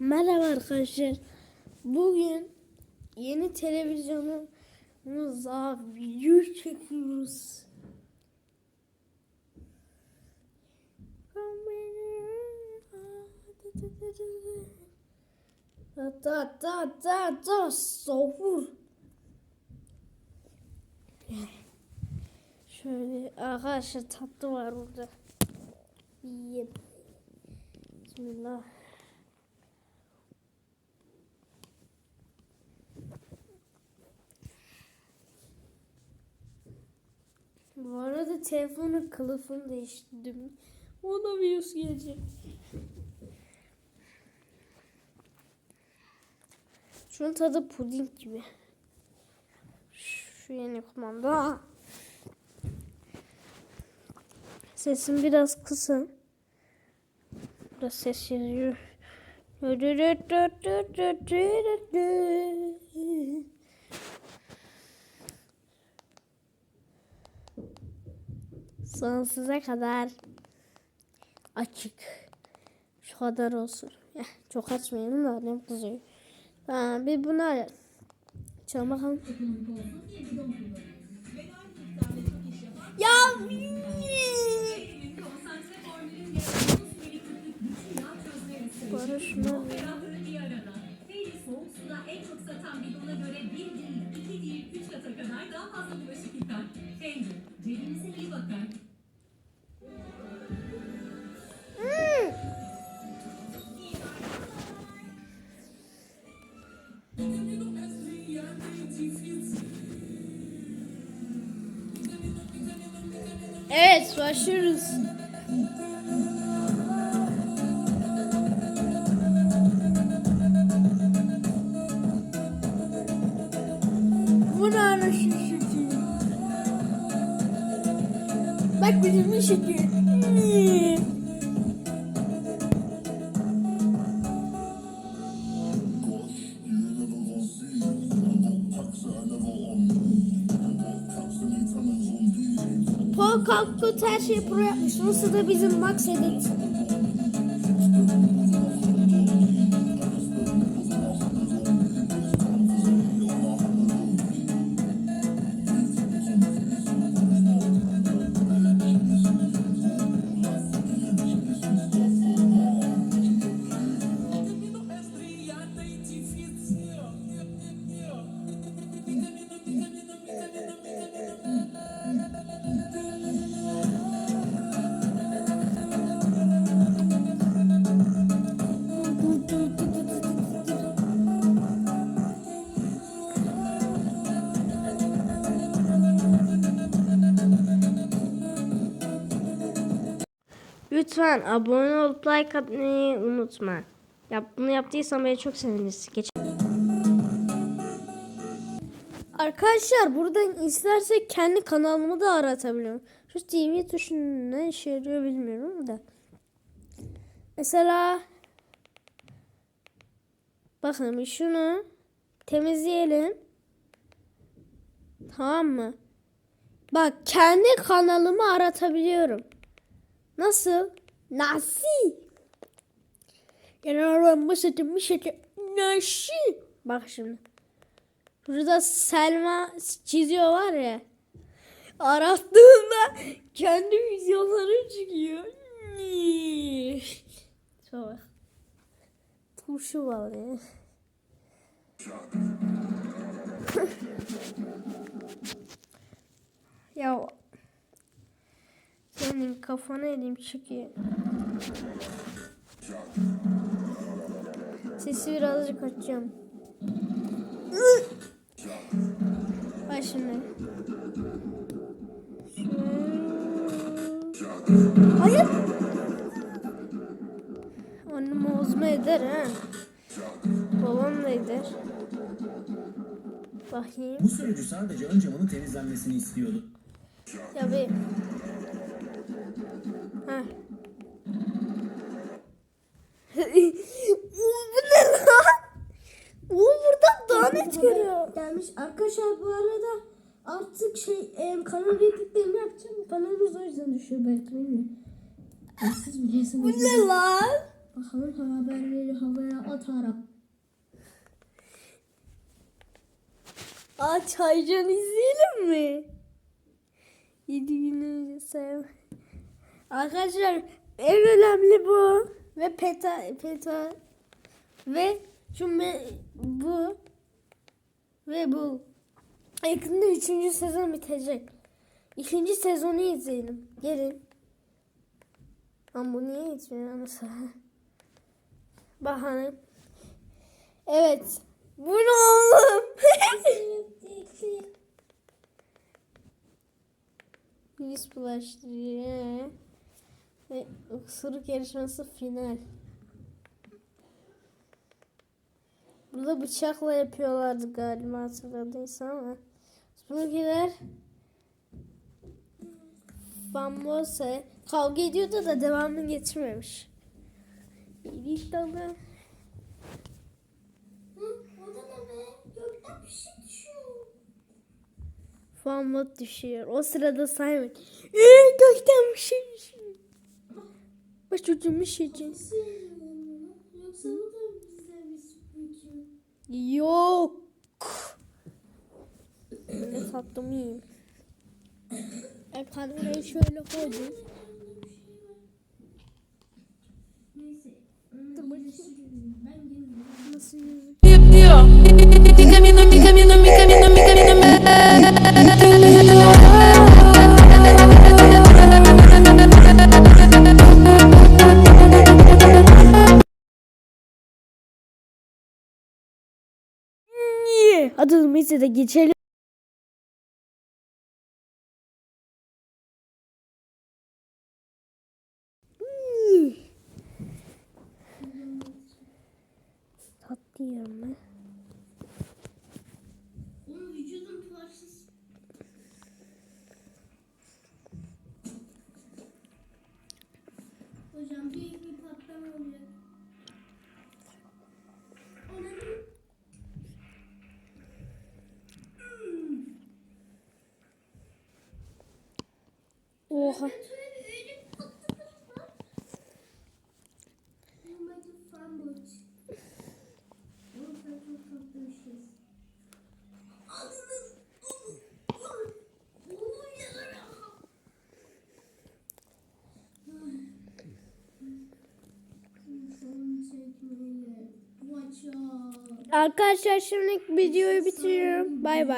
Merhaba arkadaşlar. Bugün yeni televizyonumuza video çekiyoruz. Da da da da soğur. Şöyle arkadaşlar tatlı var burada. Yiyeyim. Bismillah. Bu arada telefonun kılıfını değiştirdim. Ona virüs gelecek. Şunun tadı puding gibi. Şu yeni kumanda. Sesim biraz kısın. Biraz ses yazıyor. Sonsuza kadar açık. Şu kadar olsun. Eh, Çok açmayalım da annem kızıyor. Ha, bir bunu. Çalın bakalım. Ya suda en çok satan bidona göre bir değil, iki değil, üç kata kadar daha fazla bulaşık başlıyoruz. Bu ne ana şişesi? Bak bizim bir Kalkut her şeyi pro yapmış. Nasıl da bizim Max Edit. Lütfen abone olup like atmayı unutma. Yap, bunu yaptıysan beni çok seviniriz. Geç. Arkadaşlar buradan istersek kendi kanalımı da aratabiliyorum. Şu TV tuşunun ne işe yarıyor bilmiyorum da. Mesela bakın şunu temizleyelim. Tamam mı? Bak kendi kanalımı aratabiliyorum. Nasıl? Arabanın basit bir şey. Nasıl? Bak şimdi. Burada Selma çiziyor var ya. Arattığında kendi videoları çıkıyor. Bak. Turşu var ya. ya senin kafana elim çıkıyor. Sesi birazcık açacağım. Bak şimdi. Hayır. Annem bozma eder ha. Babam da eder. Bakayım. Bu sürücü sadece ön camının temizlenmesini istiyordu. Ha. Bu ne lan? O burada daha net görüyor. gelmiş. Arkadaşlar bu arada artık şey e, kanal repliklerini yapacağım. Kanalımız o yüzden düşüyor belki bilmiyorum. Siz biliyorsunuz. Bu ne lan? Bakalım haberleri havaya atarak. Aa Çaycan izleyelim mi? 7 gün önce sev. Arkadaşlar en önemli bu. Ve peta peta ve şu me, bu ve bu. Yakında 3. sezon bitecek. İkinci sezonu izleyelim. Gelin. Ama bu niye izliyor mesela? Bakalım. Evet. Bu ne oğlum? Yüz bulaştırıyor. Ve ısırık yarışması final. Burada bıçakla yapıyorlardı galiba hatırladıysa ama. Bununkiler Famose kavga ediyordu da devamını getirmemiş. İyilik dalı. Düşüyor. Famot düşüyor. O sırada Simon. Ee, gökten bir şey düşüyor. Bir sürpriz. Yok. Ne sattım yiyeyim. E kamerayı şöyle koydum. Ben. Nasıl yüzü? Neyse de geçelim. Tatlı ben. Onun vücudun parçası. Hocam büyük bir patlama olacak. Onun Oha. öyle öyle bir patlama var. Normalde framboz. Ama sen çok tatlı bir şeysin. Ağzını Oğlum ya. Son çekmeye. Watch out. Arkadaşlar şimdi videoyu bitiriyorum. Bay bay.